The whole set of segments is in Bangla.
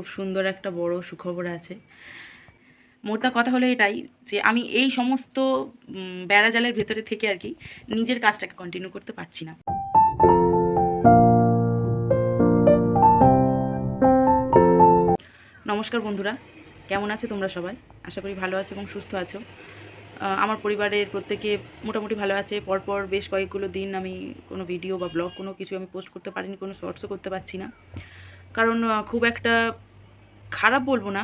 খুব সুন্দর একটা বড় সুখবর আছে। মোটা কথা হলো এটাই যে আমি এই সমস্ত বেড়াজালের ভেতরে থেকে আর কি নিজের কাজটাকে কন্টিনিউ করতে পারছি না। নমস্কার বন্ধুরা, কেমন আছো তোমরা সবাই? আশা করি ভালো আছো এবং সুস্থ আছো। আমার পরিবারের প্রত্যেকে মোটামুটি ভালো আছে। পরপর বেশ কয়েকগুলো দিন আমি কোনো ভিডিও বা ব্লগ কোনো কিছু আমি পোস্ট করতে পারিনি, কোনো শর্টসও করতে পারছি না। কারণ খুব একটা খারাপ বলব না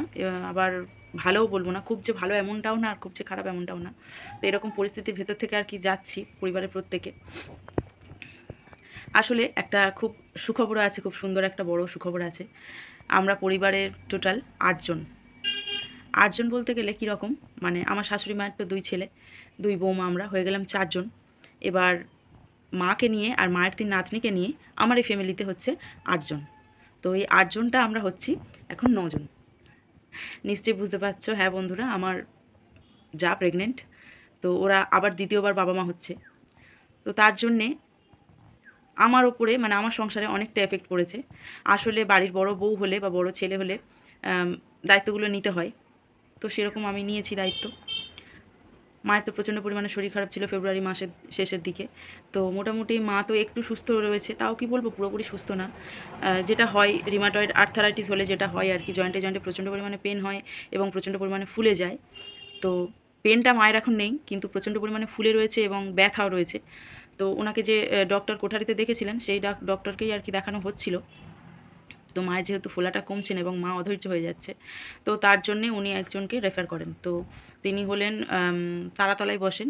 আবার ভালোও বলব না, খুব যে ভালো এমনটাও না, আর খুব যে খারাপ এমনটাও না। তো এরকম পরিস্থিতির ভেতর থেকে আর কি যাচ্ছি পরিবারের প্রত্যেকে। আসলে একটা খুব সুখবর আছে, খুব সুন্দর একটা বড় সুখবর আছে। আমরা পরিবারের টোটাল আটজন। আটজন বলতে গেলে কীরকম মানে আমার শাশুড়ি মায়ের তো দুই ছেলে, দুই বৌমা আমরা, হয়ে গেলাম চারজন। এবার মাকে নিয়ে আর মায়ের তিন নাতনিকে নিয়ে আমার এই ফ্যামিলিতে হচ্ছে আটজন। তো এই আটজনটা আমরা হচ্ছি এখন নজন। নিশ্চয়ই বুঝতে পারছ হ্যাঁ বন্ধুরা, আমার যা প্রেগনেন্ট তো ওরা আবার দ্বিতীয়বার বাবা মা হচ্ছে। তো তার জন্যে আমার ওপরে মানে আমার সংসারে অনেকটা এফেক্ট পড়েছে। আসলে বাড়ির বড় বউ হলে বা বড় ছেলে হলে দায়িত্বগুলো নিতে হয়। তো সেরকম আমি নিয়েছি দায়িত্ব। মায়ের তো প্রচণ্ড পরিমাণে শরীর খারাপ ছিল ফেব্রুয়ারি মাসের শেষের দিকে। তো মোটামুটি মা তো একটু সুস্থ রয়েছে, তাও কি বলব পুরোপুরি সুস্থ না। যেটা হয় রিমাটয়েড আর্থারাইটিস হলে যেটা হয় আর কি জয়েন্টে জয়েন্টে প্রচণ্ড পরিমাণে পেন হয় এবং প্রচণ্ড পরিমাণে ফুলে যায়। তো পেনটা মায়ের এখন নেই, কিন্তু প্রচণ্ড পরিমাণে ফুলে রয়েছে এবং ব্যথাও রয়েছে। তো ওনাকে যে ডক্টর কোঠারিতে দেখেছিলেন, সেই ডাক ডক্টরকেই আর কি দেখানো হচ্ছিল। তো মায়ের যেহেতু ফোলাটা কমছে না এবং মা অধৈর্য হয়ে যাচ্ছে, তো তার জন্যে উনি একজনকে রেফার করেন। তো তিনি হলেন তারাতলায় বসেন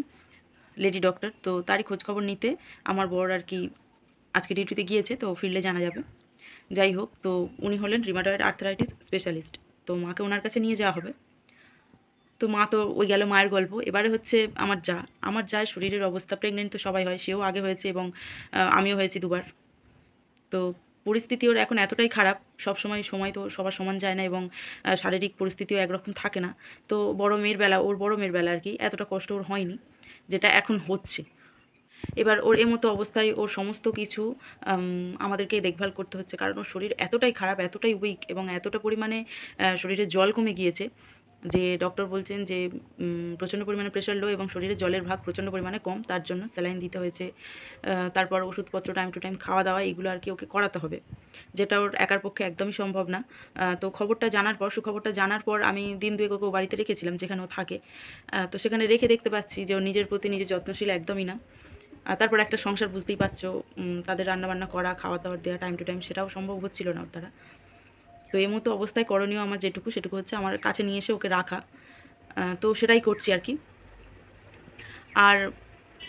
লেডি ডক্টর তো তারই খোঁজখবর নিতে আমার বর আর কি আজকে ডিউটিতে গিয়েছে, তো ফিরলে জানা যাবে। যাই হোক, তো উনি হলেন রিমাটয়েড আর্থারাইটিস স্পেশালিস্ট তো মাকে ওনার কাছে নিয়ে যাওয়া হবে। তো মা তো ওই গেল মায়ের গল্প। এবারে হচ্ছে আমার যা, আমার যার শরীরের অবস্থা প্রেগনেন্ট তো সবাই হয়, সেও আগে হয়েছে এবং আমিও হয়েছি দুবার। তো পরিস্থিতি ওর এখন এতটাই খারাপ সব সময় সময় তো সবার সমান যায় না এবং শারীরিক পরিস্থিতিও একরকম থাকে না। তো বড় মেয়ের বেলা, ওর বড় মেয়ের বেলা আর কি এতটা কষ্ট ওর হয়নি, যেটা এখন হচ্ছে। এবার ওর এমতো অবস্থায় ওর সমস্ত কিছু আমাদেরকে দেখভাল করতে হচ্ছে, কারণ ওর শরীর এতটাই খারাপ, এতটাই উইক এবং এতটা পরিমাণে শরীরে জল কমে গিয়েছে যে ডক্টর বলছেন যে প্রচণ্ড পরিমাণে প্রেশার লো এবং শরীরে জলের ভাগ প্রচণ্ড পরিমাণে কম, তার জন্য স্যালাইন দিতে হয়েছে। তারপর ওষুধপত্র টাইম টু টাইম খাওয়া দাওয়া, এগুলো আর কি ওকে করাতে হবে, যেটা ওর একার পক্ষে একদমই সম্ভব না। তো খবরটা জানার পর, সুখবরটা জানার পর আমি দিন দুয়েক ওকে বাড়িতে রেখেছিলাম যেখানে ও থাকে। তো সেখানে রেখে দেখতে পাচ্ছি যে ও নিজের প্রতি নিজে যত্নশীল একদমই না। তারপর একটা সংসার, বুঝতেই পারছ তাদের রান্নাবান্না করা, খাওয়া দাওয়ার দেওয়া টাইম টু টাইম সেটাও সম্ভব হচ্ছিল না ওর দ্বারা। তো এই মতো অবস্থায় করণীয় আমার যেটুকু, সেটুকু হচ্ছে আমার কাছে নিয়ে এসে ওকে রাখা। তো সেটাই করছি আর কি। আর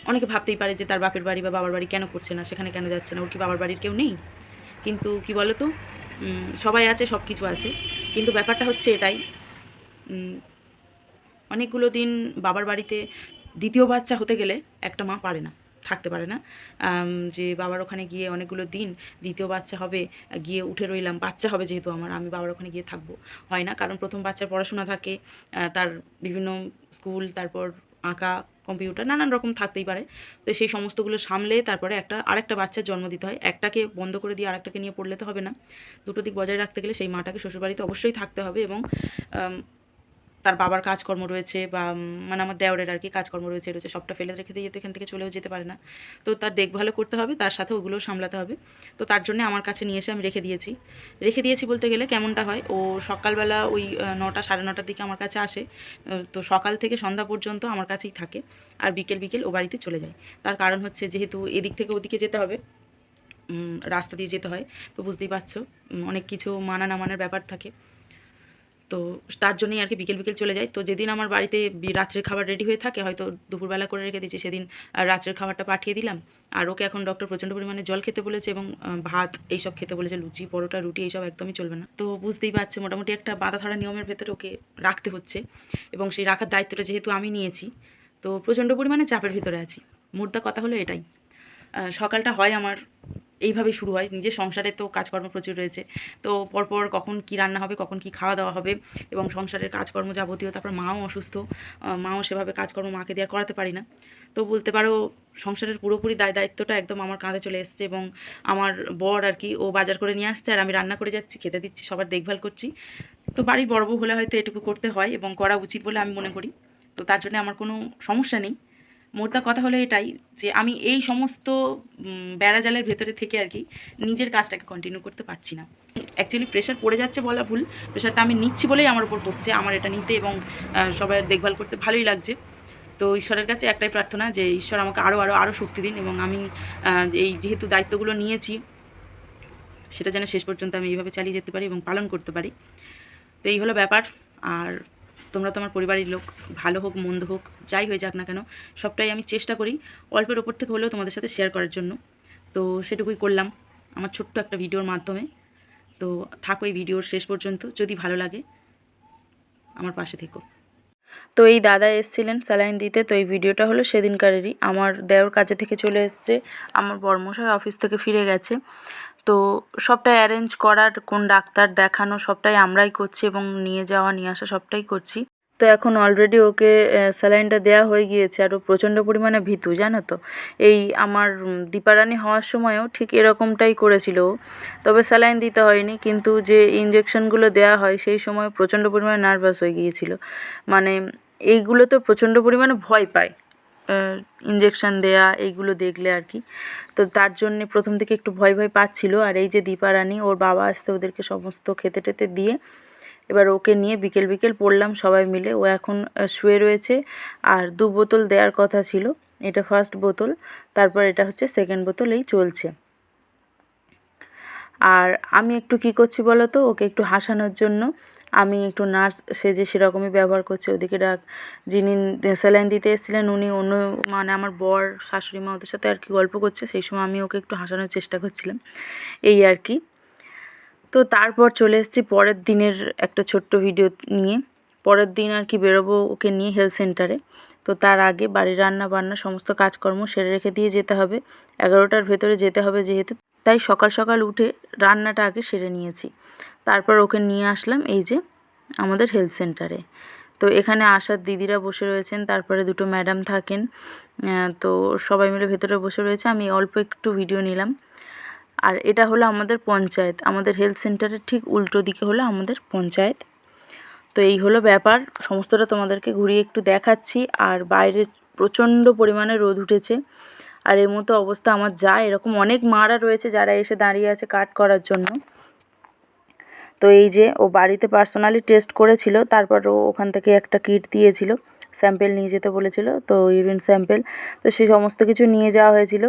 অনেকে ভাবতেই পারে যে তার বাপের বাড়ি বা বাবার বাড়ি কেন করছে না, সেখানে কেন যাচ্ছে না, ওর কি বাবার বাড়ির কেউ নেই? কিন্তু কি বলো তো সবাই আছে সব কিছু আছে। কিন্তু ব্যাপারটা হচ্ছে এটাই অনেকগুলো দিন বাবার বাড়িতে দ্বিতীয় বাচ্চা হতে গেলে একটা মা পারে না। থাকতে পারে না। যে বাবার ওখানে গিয়ে অনেকগুলো দিন দ্বিতীয় বাচ্চা হবে, গিয়ে উঠে রইলাম, বাচ্চা হবে যেহেতু আমার, আমি বাবার ওখানে গিয়ে থাকব। হয় না, কারণ প্রথম বাচ্চার পড়াশোনা থাকে তার বিভিন্ন স্কুল, তারপর আঁকা, কম্পিউটার, নানান রকম থাকতেই পারে। তো সেই সমস্তগুলো সামলে তারপরে একটা, আরেকটা বাচ্চার জন্ম দিতে হয়। একটাকে বন্ধ করে দিয়ে আরেকটাকে নিয়ে পড়লে তো হবে না। দুটো দিক বজায় রাখতে গেলে সেই মাটাকে শ্বশুরবাড়িতে অবশ্যই থাকতে হবে এবং তার বাবার কাজকর্ম রয়েছে বা মানে আমার দেওরের আর কি কাজকর্ম রয়েছে রয়েছে, সবটা ফেলে রেখে দিয়ে তো এখান থেকে চলেও যেতে পারে না। তো তার দেখভালও করতে হবে, তার সাথে ওগুলোও সামলাতে হবে। তো তার জন্য আমার কাছে নিয়ে এসে আমি রেখে দিয়েছি। রেখে দিয়েছি বলতে গেলে কেমনটা হয়? ও সকালবেলা ওই নটা সাড়ে নটার দিকে আমার কাছে আসে। তো সকাল থেকে সন্ধ্যা পর্যন্ত আমার কাছেই থাকে আর বিকেল বিকেল ও বাড়িতে চলে যায়। তার কারণ হচ্ছে যেহেতু এদিক থেকে ওদিকে যেতে হবে রাস্তা দিয়ে যেতে হয়। তো বুঝতেই পারছ অনেক কিছু মানা না মানার ব্যাপার থাকে। তো তার জন্যই আর কি বিকেল বিকেল চলে যায়। তো যেদিন আমার বাড়িতে রাত্রের খাবার রেডি হয়ে থাকে, হয়তো দুপুরবেলা করে রেখে দিয়েছি, সেদিন রাত্রের খাবারটা পাঠিয়ে দিলাম। আর ওকে এখন ডক্টর প্রচণ্ড পরিমাণে জল খেতে বলেছে এবং ভাত এইসব খেতে বলেছে, লুচি, পরোটা, রুটি এইসব একদমই চলবে না। তো বুঝতেই পারছে, মোটামুটি একটা বাধা ধরা নিয়মের ভেতরে ওকে রাখতে হচ্ছে এবং সেই রাখার দায়িত্বটা যেহেতু আমি নিয়েছি, তো প্রচণ্ড পরিমাণে চাপের ভিতরে আছি। মোদ্দা কথা হলো এটাই। সকালটা হয় আমার এইভাবেই শুরু হয়। নিজের সংসারে তো কাজকর্ম প্রচুর রয়েছে। তো পরপর কখন কি রান্না হবে, কখন কি খাওয়া দাওয়া হবে এবং সংসারের কাজকর্ম যাবতীয়, তারপর মাও অসুস্থ মাও সেভাবে কাজকর্ম মাকে দিয়ে করাতে পারি না। তো বলতে পারো, সংসারের পুরোপুরি দায় দায়িত্বটা একদম আমার কাঁধে চলে এসছে এবং আমার বর আর কি, ও বাজার করে নিয়ে আসছে আর আমি রান্না করে যাচ্ছি, খেতে দিচ্ছি, সবার দেখভাল করছি। তো বাড়ির বড় বউ হলে হয়তো এটুকু করতে হয় এবং করা উচিত বলে আমি মনে করি। তো তার জন্য আমার কোনো সমস্যা নেই। মোদ্দা কথা হলো এটাই যে আমি এই সমস্ত বেড়াজালের ভেতরে থেকে আর কি নিজের কাজটাকে কন্টিনিউ করতে পারছি না। অ্যাকচুয়ালি প্রেশার পড়ে যাচ্ছে বলা ভুল প্রেশারটা আমি নিচ্ছি বলেই আমার উপর পড়ছে, আমার এটা নিতে এবং সবাই দেখভাল করতে ভালোই লাগছে। তো ঈশ্বরের কাছে একটাই প্রার্থনা যে ঈশ্বর আমাকে আরও আরও আরও শক্তি দিন এবং আমি এই যেহেতু দায়িত্বগুলো নিয়েছি, সেটা যেন শেষ পর্যন্ত আমি এইভাবে চালিয়ে যেতে পারি এবং পালন করতে পারি। তো এই হলো ব্যাপার। আর তোমরা তোমার পরিবারের লোক, ভালো হোক, মন্দ হোক, যাই হয়ে যাক না কেন, সবটাই আমি চেষ্টা করি অল্পের ওপর থেকে হলেও তোমাদের সাথে শেয়ার করার জন্য। তো সেটুকুই করলাম আমার ছোট্ট একটা ভিডিওর মাধ্যমে। তো থাকো এই ভিডিওর শেষ পর্যন্ত, যদি ভালো লাগে আমার পাশে থেকো। তো এই দাদা এসছিলেন স্যালাইন দিতে, তো এই ভিডিওটা হলো সেদিনকারেরই। আমার দেওর কাজে থেকে চলে এসছে, আমার বর্মশাই অফিস থেকে ফিরে গেছে। তো সবটাই অ্যারেঞ্জ করার, কোন ডাক্তার দেখানো, সবটাই আমরাই করছি এবং নিয়ে যাওয়া, নিয়ে আসা সবটাই করছি। তো এখন অলরেডি ওকে স্যালাইনটা দেওয়া হয়ে গিয়েছে আর ও প্রচণ্ড পরিমাণে ভীতু, জানো তো? এই আমার দীপারানি হওয়ার সময়ও ঠিক এরকমটাই করেছিল ও। তবে স্যালাইন দিতে হয়নি, কিন্তু যে ইঞ্জেকশনগুলো দেওয়া হয় সেই সময় প্রচণ্ড পরিমাণে নার্ভাস হয়ে গিয়েছিল। মানে এইগুলো তো প্রচণ্ড পরিমাণে ভয় পায় ইঞ্জেকশন দেয়া, এইগুলো দেখলে আর কি। তো তার জন্যে প্রথম থেকে একটু ভয় ভয় পাচ্ছিল, আর এই যে দীপারানি ওর বাবা আসতে ওদেরকে সমস্ত খেতে টেতে দিয়ে এবার ওকে নিয়ে বিকেল বিকেল পড়লাম সবাই মিলে। ও এখন শুয়ে রয়েছে। আর দু বোতল দেওয়ার কথা ছিল। এটা ফার্স্ট বোতল, তারপর এটা হচ্ছে সেকেন্ড বোতল, এই চলছে। আর আমি একটু কি করছি বলো তো? ওকে একটু হাসানোর জন্য। আমি একটু নার্স সেজে সেরকমই ব্যবহার করছি, ওদিকে ডাক, যিনি স্যালাইন দিতে এসেছিলেন, উনি অন্য মানে আমার বর, শাশুড়ি মা ওদের সাথে আর কি গল্প করছে, সেই সময় আমি ওকে একটু হাসানোর চেষ্টা করছিলাম। এই আর কি। তো তারপর চলে এসেছি পরের দিনের একটা ছোট্ট ভিডিও নিয়ে। পরের দিন আর কি বেরোবো ওকে নিয়ে হেলথ সেন্টারে তো তার আগে বাড়ির রান্না বান্না সমস্ত কাজকর্ম সেরে রেখে দিয়ে যেতে হবে। এগারোটার ভেতরে যেতে হবে যেহেতু, তাই সকাল সকাল উঠে রান্নাটা আগে সেরে নিয়েছি। তারপর ওকে নিয়ে আসলাম এই যে আমাদের হেলথ সেন্টারে তো এখানে আসার দিদিরা বসে রয়েছেন, তারপরে দুটো ম্যাডাম থাকেন। তো সবাই মিলে ভেতরে বসে রয়েছে। আমি অল্প একটু ভিডিও নিলাম। আর এটা হলো আমাদের পঞ্চায়েত। আমাদের হেলথ সেন্টারের ঠিক উল্টো দিকে হলো আমাদের পঞ্চায়েত। তো এই হলো ব্যাপার। সমস্তটা তোমাদেরকে ঘুরিয়ে একটু দেখাচ্ছি। আর বাইরে প্রচণ্ড পরিমাণে রোদ উঠেছে। আর এর মতো অবস্থা আমার যা, এরকম অনেক মারা রয়েছে যারা এসে দাঁড়িয়ে আছে কাট করার জন্য। তো এই যে ও বাড়িতে পার্সোনালি টেস্ট করেছিল, তারপর ও ওখান থেকে একটা কিট দিয়েছিল। স্যাম্পেল নিয়ে যেতে বলেছিল, তো ইউরিন স্যাম্পেল, তো সেই সমস্ত কিছু নিয়ে যাওয়া হয়েছিল।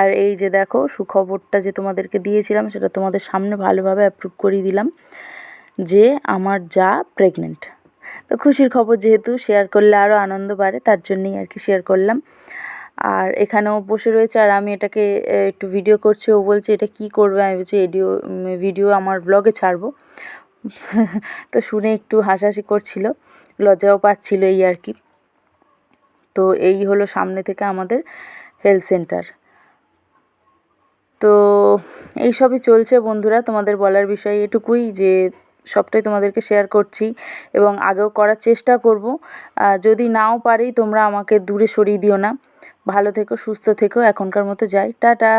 আর এই যে দেখো, সুখবরটা যে তোমাদেরকে দিয়েছিলাম, সেটা তোমাদের সামনে ভালোভাবে অ্যাপ্রুভ করিয়ে দিলাম যে আমার যা প্রেগনেন্ট তো খুশির খবর যেহেতু শেয়ার করলে আরও আনন্দ বাড়ে, তার জন্যই আর কি শেয়ার করলাম। আর এখানেও বসে রয়েছে, আর আমি এটাকে একটু ভিডিও করছি, ও বলছে, এটা কি করবে? আমি বলছি, এডিও ভিডিও আমার ব্লগে ছাড়বো। তো শুনে একটু হাসাহাসি করছিল, লজ্জাও পাচ্ছিল এই আর কি। তো এই হলো সামনে থেকে আমাদের হেলথ সেন্টার তো এই সবই চলছে বন্ধুরা, তোমাদের বলার বিষয় এটুকুই যে সবটাই তোমাদেরকে শেয়ার করছি এবং আগেও করার চেষ্টা করব। যদি নাও পারি তোমরা আমাকে দূরে সরিয়ে দিও না। ভালো থেকো, সুস্থ থেকো, এখনকার মতো যাই। টাটা!